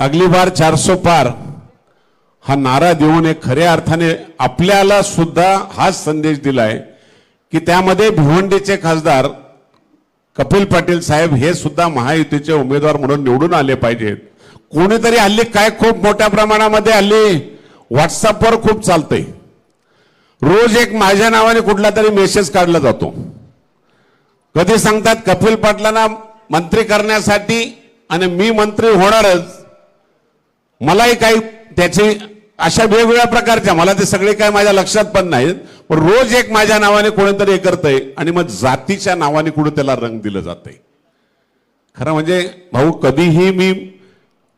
अगली बार चारसो पार. हा नारा देऊन एक खऱ्या अर्थाने आपल्याला सुद्धा हाच संदेश दिलाय की त्यामध्ये भिवंडीचे खासदार कपिल पाटील साहेब हे सुद्धा महायुतीचे उमेदवार म्हणून निवडून आले पाहिजेत. कोणीतरी हल्ली काय खूप मोठ्या प्रमाणामध्ये हल्ली व्हॉट्सअपवर खूप चालतंय. रोज एक माझ्या नावाने कुठला तरी मेसेज काढला जातो. कधी सांगतात कपिल पाटलांना मंत्री करण्यासाठी आणि मी मंत्री होणारच मलाही काही त्याची अशा वेगवेगळ्या प्रकारच्या मला ते सगळे काय माझ्या लक्षात पण नाहीत पण रोज एक माझ्या नावाने कोणीतरी हे करतंय आणि मग जातीच्या नावाने कुठं त्याला रंग दिलं जातंय. खरं म्हणजे भाऊ कधीही मी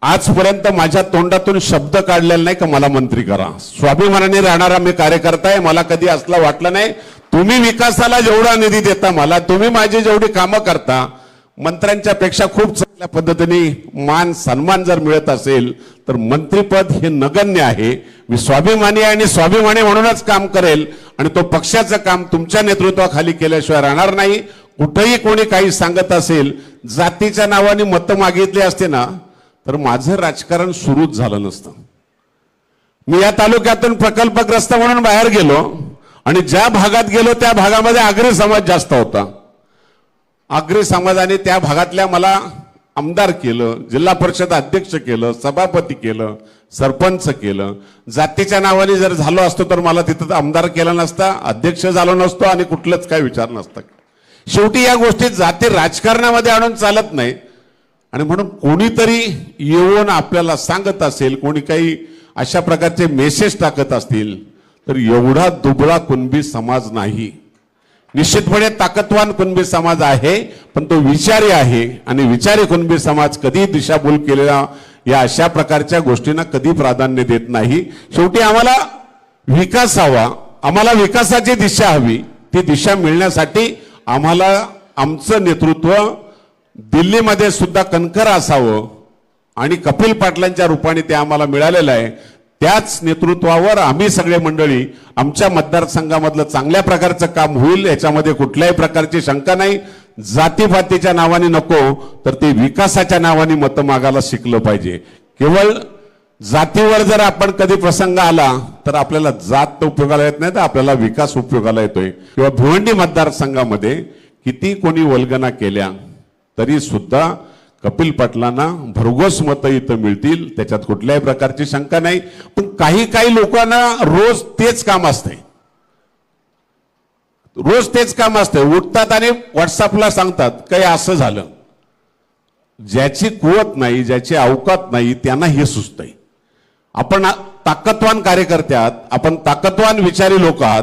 आजपर्यंत माझ्या तोंडातून शब्द काढलेला नाही का मला मंत्री करा. स्वाभिमानाने राहणारा मी कार्यकर्ता आहे मला कधी असलं वाटलं नाही. तुम्ही विकासाला जेवढा निधी देता मला तुम्ही माझी जेवढी कामं करता मंत्र्यांच्या पेक्षा खूप चांगल्या पद्धतीने मान सन्मान जर मिळत असेल तर मंत्रीपद हे नगण्य आहे. मी स्वाभिमानी आहे आणि स्वाभिमानी म्हणूनच काम करेल. आणि तो पक्षाचं काम तुमच्या नेतृत्वाखाली केल्याशिवाय राहणार नाही. कुठेही कोणी काही सांगत असेल जातीच्या नावाने मतं मागितली असते ना तर माझं राजकारण सुरूच झालं नसतं. मी या तालुक्यातून प्रकल्पग्रस्त म्हणून बाहेर गेलो आणि ज्या भागात गेलो त्या भागामध्ये आगरी समाज जास्त होता. आगरी समाजाने त्या भागातल्या मला आमदार केलं जिल्हा परिषद अध्यक्ष केलं सभापती केलं सरपंच केलं. जातीच्या नावाने जर झालो असतो तर मला तिथं आमदार केला नसता अध्यक्ष झालो नसतो आणि कुठलंच काय विचार नसता. शेवटी या गोष्टीत जाती राजकारणामध्ये आणून चालत नाही. आणि म्हणून कोणीतरी येऊन आपल्याला सांगत असेल कोणी काही अशा प्रकारचे मेसेज टाकत असतील तर एवढा दुबळा कुणबी समाज नाही. निश्चितपणे ताकदवान कुणबी समाज आहे पण तो विचारी आहे आणि विचारी कुणबी समाज कधी दिशाभूल केलेला या अशा प्रकारच्या गोष्टींना कधी प्राधान्य देत नाही. शेवटी आम्हाला विकास हवा आम्हाला विकासाची दिशा हवी ती दिशा मिळण्यासाठी आम्हाला आमचं नेतृत्व दिल्लीमध्ये सुद्धा कणखर असावं आणि कपिल पाटलांच्या रूपाने ते आम्हाला मिळालेलं आहे. त्याच नेतृत्वावर आम्ही सगळे मंडळी आमच्या मतदारसंघामधलं चांगल्या प्रकारचं काम होईल याच्यामध्ये कुठल्याही प्रकारची शंका नाही. जातीपातीच्या नावाने नको तर ते विकासाच्या नावाने मतं मागायला शिकलं पाहिजे. केवळ जातीवर जर आपण कधी प्रसंग आला तर आपल्याला जात तर उपयोगाला येत नाही तर आपल्याला विकास उपयोगाला येतोय. किंवा भिवंडी मतदारसंघामध्ये किती कोणी वल्गना केल्या तरी सुद्धा कपिल पाटलांना भरघोस मतं इथं मिळतील त्याच्यात कुठल्याही प्रकारची शंका नाही. पण काही काही लोकांना रोज तेच काम असते रोज तेच काम असते उठतात आणि व्हॉट्सअपला सांगतात काही असं झालं. ज्याची कुवत नाही ज्याची अवकात नाही त्यांना हे सुचतंय. आपण ताकदवान कार्यकर्ते आहात आपण ताकदवान विचारी लोक आहात.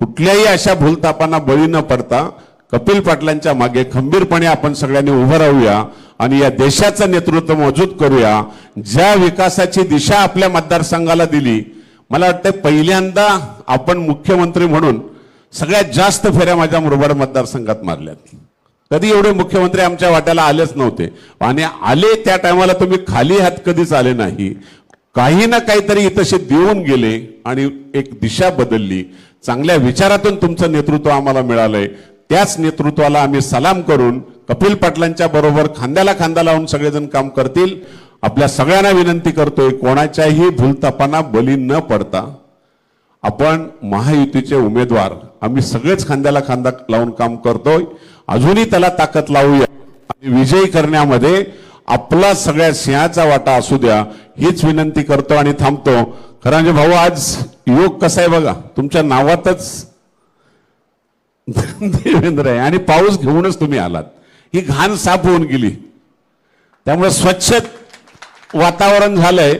कुठल्याही अशा भूलतापांना बळी न पडता कपिल पाटलांच्या मागे खंबीरपणे आपण सगळ्यांनी उभं राहूया आणि या देशाचं नेतृत्व मजबूत करूया. ज्या विकासाची दिशा आपल्या मतदारसंघाला दिली मला वाटतं पहिल्यांदा आपण मुख्यमंत्री म्हणून सगळ्यात जास्त फेऱ्या माझ्या मुरबाड मतदारसंघात मारल्यात. कधी एवढे मुख्यमंत्री आमच्या वाट्याला आलेच नव्हते. आणि आले त्या टायमाला तुम्ही खाली हात कधीच आले नाही. काही ना काहीतरी इथंशे देऊन गेले आणि एक दिशा बदलली. चांगल्या विचारातून तुमचं नेतृत्व आम्हाला मिळालंय. त्याच नेतृत्वाला आम्ही सलाम करून कपिल पाटलांच्या बरोबर खांद्याला खांदा लावून सगळेजण काम करतील. आपल्या सगळ्यांना विनंती करतोय कोणाच्याही भूलतापांना बली न पडता आपण महायुतीचे उमेदवार आम्ही सगळेच खांद्याला खांदा लावून काम करतोय. अजूनही त्याला ताकद लावूया. आणि विजयी करण्यामध्ये आपला सगळ्या सिंहाचा वाटा असू द्या हीच विनंती करतो आणि थांबतो. खरं म्हणजे भाऊ आज योग कसा आहे बघा तुमच्या नावातच देवेंद्र आहे. आणि पाऊस घेऊनच तुम्ही आलात. ही घाण साफ होऊन गेली. त्यामुळे स्वच्छ वातावरण झालंय.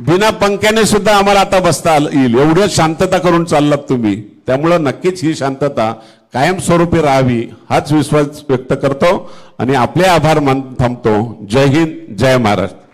बिना पंख्याने सुद्धा आम्हाला आता बसता आलं- येईल. एवढं शांतता करून चाललात तुम्ही. त्यामुळं नक्कीच ही शांतता कायमस्वरूपी राहावी हाच विश्वास व्यक्त करतो. आणि आपले आभार मान थांबतो. जय हिंद जय महाराष्ट्र.